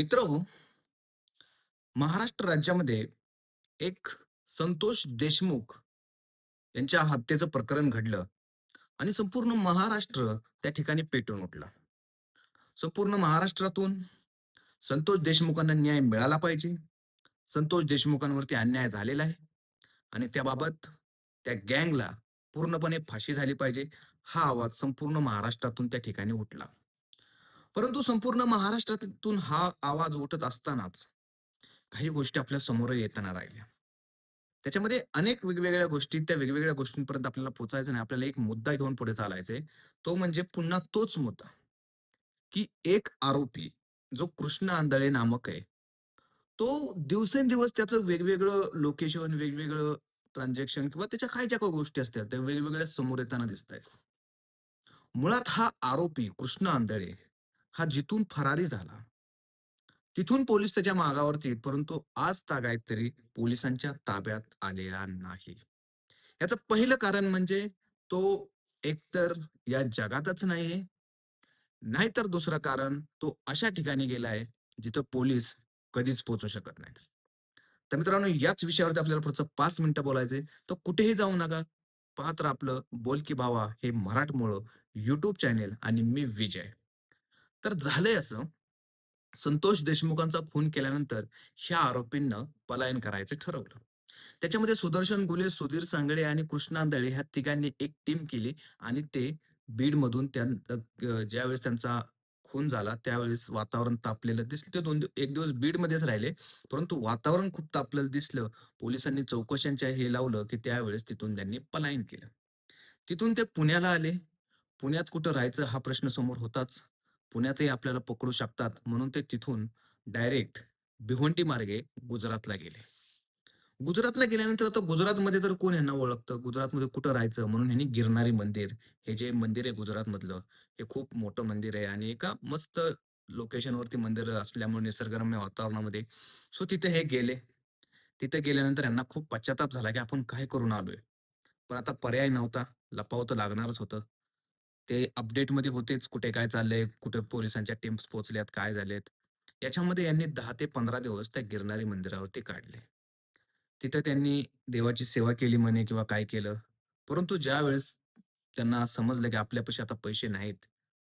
मित्र हो महाराष्ट्र राज्यामध्ये एक संतोष देशमुख यांच्या हत्येचं प्रकरण घडलं आणि संपूर्ण महाराष्ट्र त्या ठिकाणी पेटून उठला संपूर्ण महाराष्ट्रातून संतोष देशमुखांना न्याय मिळाला पाहिजे. संतोष देशमुखांवरती अन्याय झालेला आहे आणि त्याबाबत त्या गँगला पूर्णपणे फाशी झाली पाहिजे. हा आवाज संपूर्ण महाराष्ट्रातून त्या ठिकाणी उठला. परंतु संपूर्ण महाराष्ट्रातून हा आवाज उठत असतानाच काही गोष्टी आपल्यासमोर येताना राहिल्या. त्याच्यामध्ये अनेक वेगवेगळ्या गोष्टी, त्या वेगवेगळ्या गोष्टींपर्यंत आपल्याला पोचायचं नाही. आपल्याला एक मुद्दा घेऊन पुढे चालायचंय. तो म्हणजे पुन्हा तोच मुद्दा, की एक आरोपी जो कृष्ण आंधळे नामक आहे, तो दिवसेंदिवस त्याचं वेगवेगळं लोकेशन, वेगवेगळं ट्रान्झॅक्शन किंवा त्याच्या काय ज्या काही गोष्टी असतात, त्या वेगवेगळ्या समोर येताना दिसतायत. मुळात हा आरोपी कृष्ण आंधळे हा जिथून फरारी झाला, तिथून पोलीस त्याच्या मागावरती परंतु आज तागायत तरी पोलिसांच्या ताब्यात आलेला नाही. याचं पहिलं कारण म्हणजे तो एकतर या जगातच नाहीये, नाहीतर दुसरं कारण तो अशा ठिकाणी गेलाय, जिथं पोलीस कधीच पोहोचू शकत नाहीत. तर मित्रांनो, याच विषयावरती आपल्याला पुढचं पाच मिनिटं बोलायचे तर कुठेही जाऊ नका. पाहत आपलं बोल की भावा हे मराठमोळं युट्यूब चॅनेल आणि मी विजय. तर झालंय असं, संतोष देशमुखांचा खून केल्यानंतर ह्या आरोपींना पलायन करायचं ठरवलं. त्याच्यामध्ये सुदर्शन गुले, सुधीर सांगळे आणि कृष्णांदळे ह्या तिघांनी एक टीम केली आणि ते बीडमधून मधून ज्यावेळेस त्यांचा खून झाला, त्यावेळेस वातावरण तापलेलं दिसलं. ते 2 दिव 1 दिवस बीडमध्येच राहिले. परंतु वातावरण खूप तापलेलं दिसलं. पोलिसांनी चौकशांच्या हे लावलं, की त्यावेळेस तिथून त्यांनी पलायन केलं. तिथून ते पुण्याला आले. पुण्यात कुठं राहायचं हा प्रश्न समोर होताच. पुण्यातही आपल्याला पकडू शकतात म्हणून ते तिथून डायरेक्ट भिवंडी मार्गे गुजरातला गेले. गुजरातला गेल्यानंतर आता गुजरातमध्ये तर कोण ह्यांना ओळखतं? गुजरातमध्ये कुठं राहायचं? म्हणून ह्यांनी गिरनारी मंदिर, हे जे मंदिर आहे गुजरातमधलं, हे खूप मोठं मंदिर आहे आणि एका मस्त लोकेशनवरती मंदिर असल्यामुळे निसर्गरम्य वातावरणामध्ये सो तिथे हे गेले. तिथे गेल्यानंतर यांना खूप पश्चाताप झाला, की आपण काय करून आलोय? पण आता पर्याय नव्हता. लपावं तर लागणारच होतं. ते अपडेटमध्ये होतेच, कुठे काय चाललंय, कुठे पोलिसांच्या टीम्स पोहोचल्यात, काय झालेत. याच्यामध्ये यांनी दहा ते 15 दिवस त्या गिरनारी मंदिरावरती काढले. तिथं त्यांनी देवाची सेवा केली म्हणे किंवा काय केलं. परंतु ज्यावेळेस त्यांना समजलं, की आपल्यापाशी आता पैसे नाहीत,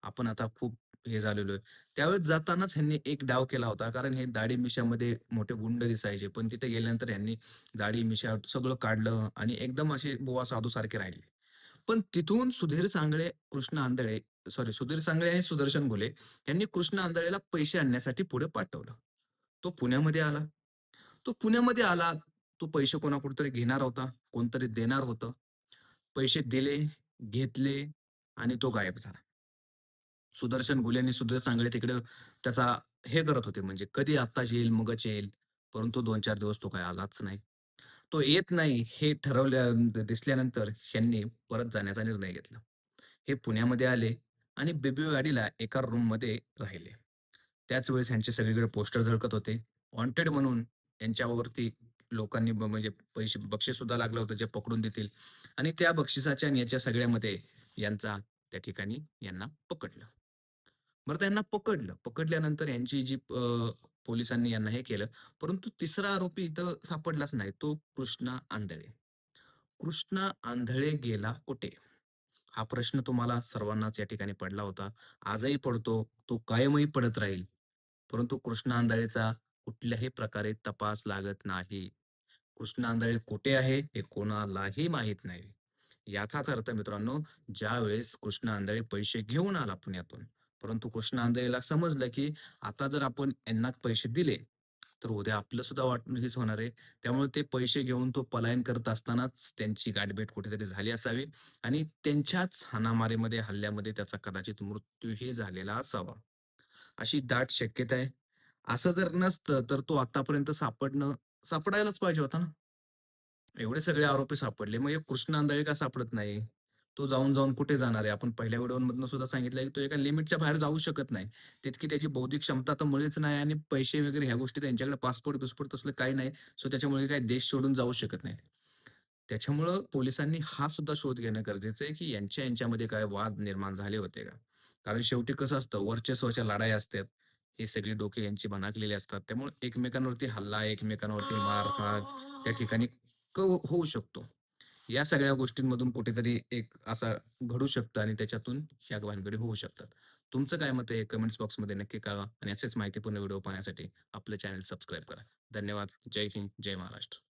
आपण आता खूप हे झालेलो आहे. त्यावेळेस जातानाच ह्यांनी एक डाव केला होता. कारण हे दाढी-मिशामध्ये मोठे गुंड दिसायचे. पण तिथे गेल्यानंतर ह्यांनी दाढी-मिशा सगळं काढलं आणि एकदम असे बुवा साधूसारखे राहिले. पण तिथून सुधीर सांगळे, कृष्ण आंधळे सॉरी सुधीर सांगळे आणि सुदर्शन घुले यांनी कृष्ण आंधळेला पैसे आणण्यासाठी पुढे पाठवलं. तो पुण्यामध्ये आला. तो पुण्यामध्ये आला. तो पैसे कोणाकडून तरी घेणार होता. कोणतरी देणार होतं. पैसे दिले, घेतले आणि तो गायब झाला. सुदर्शन घुले आणि सुधीर सांगळे तिकडे त्याचा हे करत होते म्हणजे कधी आत्ताच येईल, मगच येईल. परंतु 2-4 दिवस तो काही आलाच नाही. तो येत नाही हे ठरवल्या दिसल्यानंतर ह्यांनी परत जाण्याचा निर्णय घेतला. हे पुण्यामध्ये आले आणि बिबवेवाडीला एका रूममध्ये राहिले. त्याच वेळेस ह्यांचे सगळीकडे पोस्टर झळकत होते. वॉन्टेड म्हणून यांच्यावरती लोकांनी म्हणजे पैसे बक्षीससुद्धा लागलं होतं, जे पकडून देतील आणि त्या बक्षिसाच्या आणि याच्या सगळ्यामध्ये यांचा त्या ठिकाणी यांना पकडलं. बरं त्यांना पकडलं. पकडल्यानंतर यांची जी पोलिसांनी यांना हे केलं. परंतु तिसरा आरोपी इथं सापडलाच नाही. तो कृष्णा आंधळे. कृष्णा आंधळे गेला कुठे? हा प्रश्न तुम्हाला सर्वांनाच या ठिकाणी पडला होता. आजही पडतो. तो कायमही पडत राहील. परंतु कृष्णा आंधळेचा कुठल्याही प्रकारे तपास लागत नाही. कृष्ण आंधळे कुठे आहे हे कोणालाही माहीत नाही. याचाच अर्थ मित्रांनो, ज्यावेळेस कृष्ण आंधळे पैसे घेऊन आला पुण्यातून, परंतु कृष्ण आंधळेला समजलं, की आता जर आपण यांना पैसे दिले, तर उद्या आपलं सुद्धा वाटणं हेच होणार आहे. त्यामुळे ते पैसे घेऊन तो पलायन करत असतानाच त्यांची गाठभेट कुठेतरी झाली असावी आणि त्यांच्याच हाणामारीमध्ये, हल्ल्यामध्ये त्याचा कदाचित मृत्यूही झालेला असावा. अशी दाट शक्यता आहे. असं जर नसतं, तर तो आतापर्यंत सापडणं सापडायलाच पाहिजे होता ना. एवढे सगळे आरोपी सापडले. मग हे कृष्ण आंधळे का सापडत नाही? तो जाऊन-जाऊन कुठे जाणार आहे? आपण पहिल्या व्हिडिओमधनं सुद्धा सांगितलं की तो एका लिमिटच्या बाहेर जाऊ शकत नाही. तितकी त्याची बौद्धिक क्षमता तर मुळेच नाही आणि पैसे वगैरे ह्या गोष्टी त्यांच्याकडे पासपोर्ट बिस्पोर्ट तसलं काही नाही. सो त्याच्यामुळे काही देश सोडून जाऊ शकत नाही. त्याच्यामुळं पोलिसांनी हा सुद्धा शोध घेणं गरजेचं आहे, की यांच्या यांच्यामध्ये काय वाद निर्माण झाले होते का? कारण शेवटी कसं असतं वर्चस्वाच्या लढाई असतात. हे सगळी डोके यांची भनाकलेली असतात. त्यामुळे एकमेकांवरती हल्ला, एकमेकांवरती मार-काढ त्या ठिकाणी क होऊ शकतो. या सगळ्या गोष्टींमधून कुठेतरी एक असा घडू शकतं आणि त्याच्यातून ह्या भानगडी होऊ शकतात. तुमचं काय मत आहे? कमेंट्स बॉक्समध्ये नक्की कळवा आणि असेच माहितीपूर्ण व्हिडिओ पाहण्यासाठी आपलं चॅनल सबस्क्राईब करा. धन्यवाद. जय हिंद, जय महाराष्ट्र.